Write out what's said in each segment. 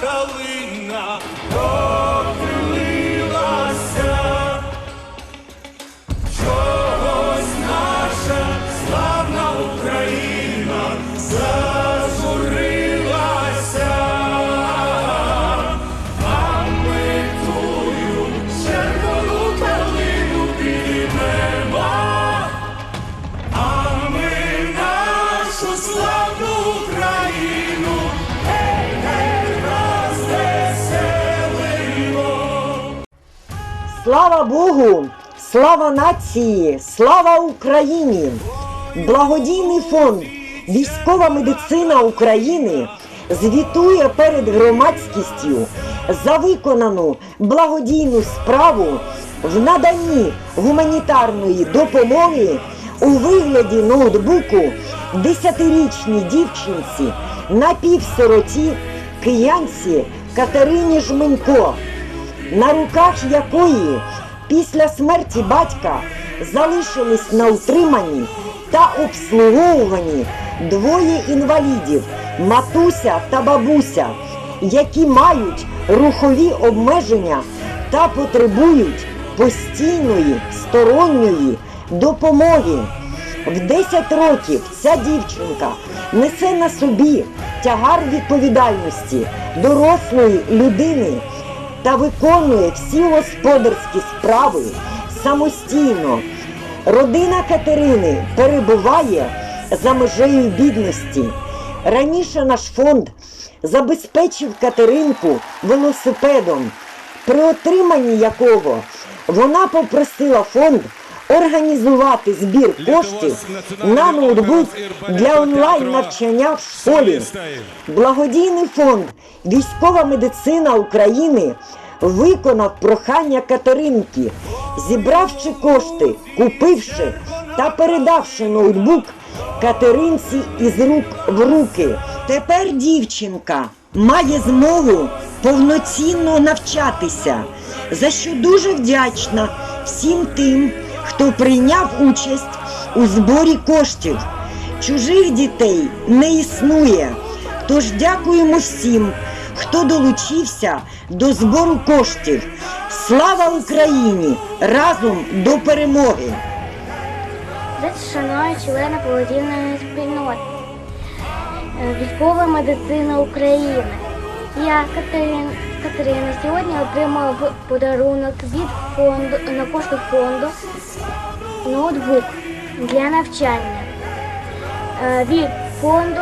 калина. Слава Богу! Слава нації! Слава Україні! Благодійний фонд Військова медицина України звітує перед громадськістю за виконану благодійну справу в наданні гуманітарної допомоги у вигляді ноутбуку 10-річній дівчинці напівсироті киянці Катерині Жменько на руках якої після смерті батька залишились на утриманні та обслуговуванні двоє інвалідів матуся та бабуся, які мають рухові обмеження та потребують постійної сторонньої допомоги. В 10 років ця дівчинка несе на собі тягар відповідальності дорослої людини та виконує всі господарські справи самостійно. Родина Катерини перебуває за межею бідності. Раніше наш фонд забезпечив Катеринку велосипедом, при отриманні якого вона попросила фонд організувати збір коштів на ноутбук для онлайн навчання в школі. Благодійний фонд Військова медицина України виконав прохання Катеринки, зібравши кошти, купивши та передавши ноутбук Катеринці із рук в руки. Тепер дівчинка має змогу повноцінно навчатися, за що дуже вдячна всім тим, хто прийняв участь у зборі коштів. Чужих дітей не існує. Тож дякуємо всім, хто долучився до збору коштів. Слава Україні! Разом до перемоги! Шанує члени благодійної спільноти. Е, Військова медицина України. Я, Катерина, Катерина, сьогодні отримала подарунок від фонду на кошти фонду ноутбук для навчання Е, від фонду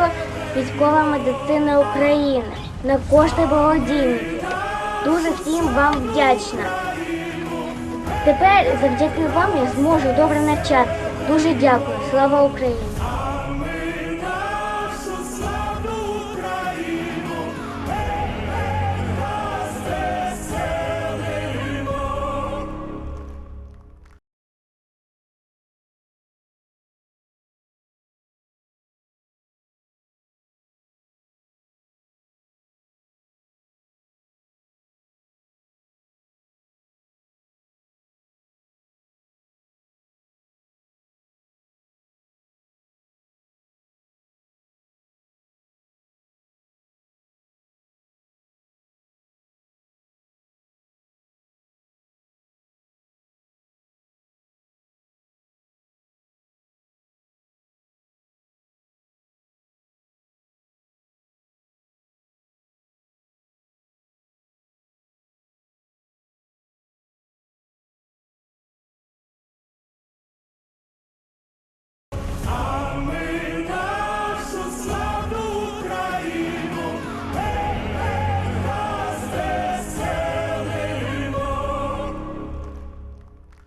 Військова медицина України на кошти благодійників. Дуже всім вам вдячна. Тепер завдяки вам я зможу добре навчатися. Дуже дякую. Слава Україні!